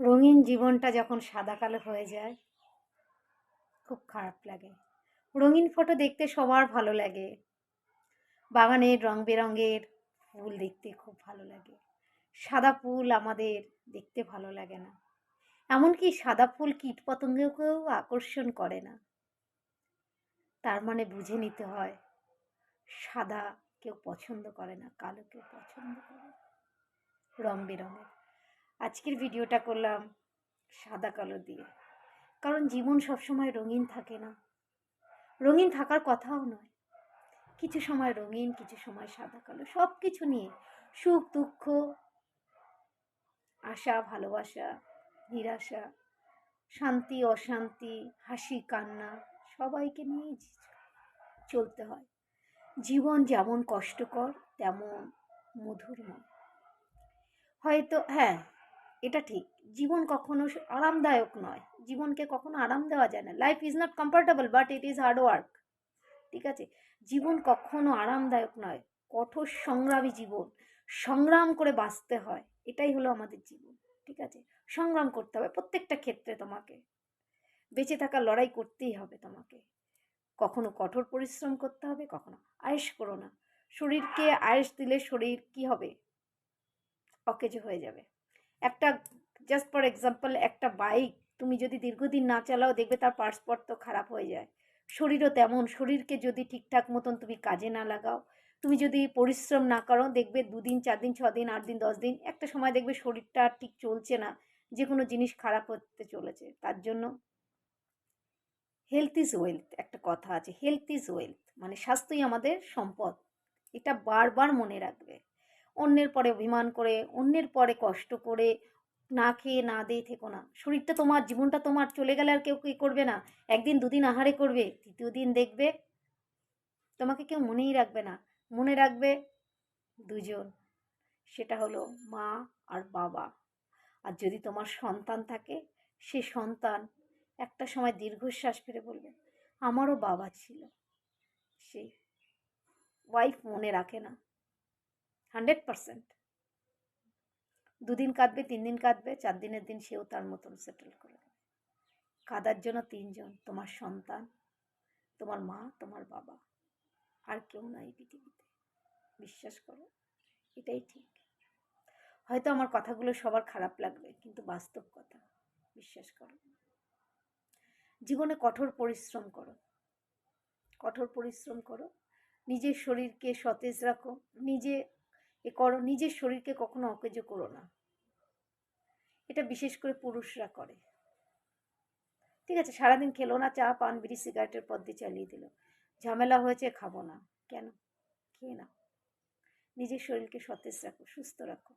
রঙিন জীবনটা যখন সাদা কালো হয়ে যায়, খুব খারাপ লাগে। রঙিন ফটো দেখতে সবার ভালো লাগে। বাগানের রং বেরঙের ফুল দেখতে খুব ভালো লাগে। সাদা ফুল আমাদের দেখতে ভালো লাগে না। এমনকি সাদা ফুল কীট পতঙ্গকেও আকর্ষণ করে না। তার মানে বুঝে নিতে হয়, সাদা কেউ পছন্দ করে না, কালো কেউ পছন্দ করে রং বেরঙের আজকের ভিডিওটা করলাম সাদা কালো দিয়ে। কারণ জীবন সবসময় রঙিন থাকে না। রঙিন থাকার কথাও নয়। কিছু সময় রঙিন, কিছু সময় সাদা কালো। সব কিছু নিয়ে সুখ, দুঃখ, আশা, ভালোবাসা, নিরাশা, শান্তি, অশান্তি, হাসি, কান্না সবাইকে নিয়ে চলতে হয়। জীবন যেমন কষ্টকর, তেমন মধুরময় হয়তো হ্যাঁ এটা ঠিক। জীবন কখনো আরামদায়ক নয়। জীবনকে কখনো আরাম দেওয়া যায় না। Life is not comfortable but it is hard work ঠিক আছে? জীবন কখনো আরামদায়ক নয়। কঠোর সংগ্রামী জীবন। সংগ্রাম করে বাঁচতে হয়। এটাই হলো আমাদের জীবন। ঠিক আছে? সংগ্রাম করতে হবে প্রত্যেকটা ক্ষেত্রে তোমাকে। বেঁচে থাকার লড়াই করতেই হবে তোমাকে। কখনো কঠোর পরিশ্রম করতে হবে, কখনো আয়েস করো না। শরীরকে আয়েস দিলে শরীর কি হবে? অকেজ হয়ে যাবে। একটা জাস্ট ফর এক্সাম্পল একটা বাইক তুমি যদি দীর্ঘদিন না চালাও দেখবে তার পার্সপট তো খারাপ হয়ে যায়। শরীরও তেমন, শরীরকে যদি ঠিকঠাক মতন তুমি কাজে না লাগাও, তুমি যদি পরিশ্রম না করো দেখবে দুদিন চার দিন ছ দিন আট দিন দশ দিন একটা সময় দেখবে শরীরটা ঠিক চলছে না যে কোনো জিনিস খারাপ হতে চলেছে। তার জন্য হেলথ ইজ ওয়েলথ একটা কথা আছে হেলথ ইজ ওয়েলথ মানে স্বাস্থ্যই আমাদের সম্পদ। এটা বারবার মনে রাখবে। অন্যের পরে অভিমান করে, অন্যের পরে কষ্ট করে না খেয়ে না দিয়ে থেকো না। শরীরটা তোমার, জীবনটা তোমার, চলে গেলে আর কেউ কি করবে না? একদিন দুদিন আহারে করবে, তৃতীয় দিন দেখবে তোমাকে কেউ মনেই রাখবে না। মনে রাখবে দুজন সেটা হলো মা আর বাবা। আর যদি তোমার সন্তান থাকে, সে সন্তান একটা সময় দীর্ঘশ্বাস ফেলে বলবে, আমারও বাবা ছিল সেই ওয়াইফ মনে রাখে না। Hundred percent. দুদিন কাঁদবে তিন দিন কাঁদবে চার দিনের দিন সেও তার মতন সেটেল করে দেবে কাদার জন্য তিনজন, তোমার সন্তান, তোমার মা, তোমার বাবা, আর কেউ নাই পৃথিবীতে। বিশ্বাস করো, এটাই ঠিক। হয়তো আমার কথাগুলো সবার খারাপ লাগবে, কিন্তু বাস্তব কথা, বিশ্বাস করো। জীবনে কঠোর পরিশ্রম করো। কঠোর পরিশ্রম করো। নিজের শরীরকে সতেজ রাখো। নিজে এ করো, নিজের শরীরকে কখনো অকেজো করো না। এটা বিশেষ করে পুরুষরা করে। ঠিক আছে, সারাদিন খেলো না, চা পান, বিড়ি, সিগারেটের পদ্ধতি চালিয়ে দিল। ঝামেলা হয়েছে, খাব না। কেন? খেয়ে না নিজের শরীরকে সতেজ রাখো, সুস্থ রাখো।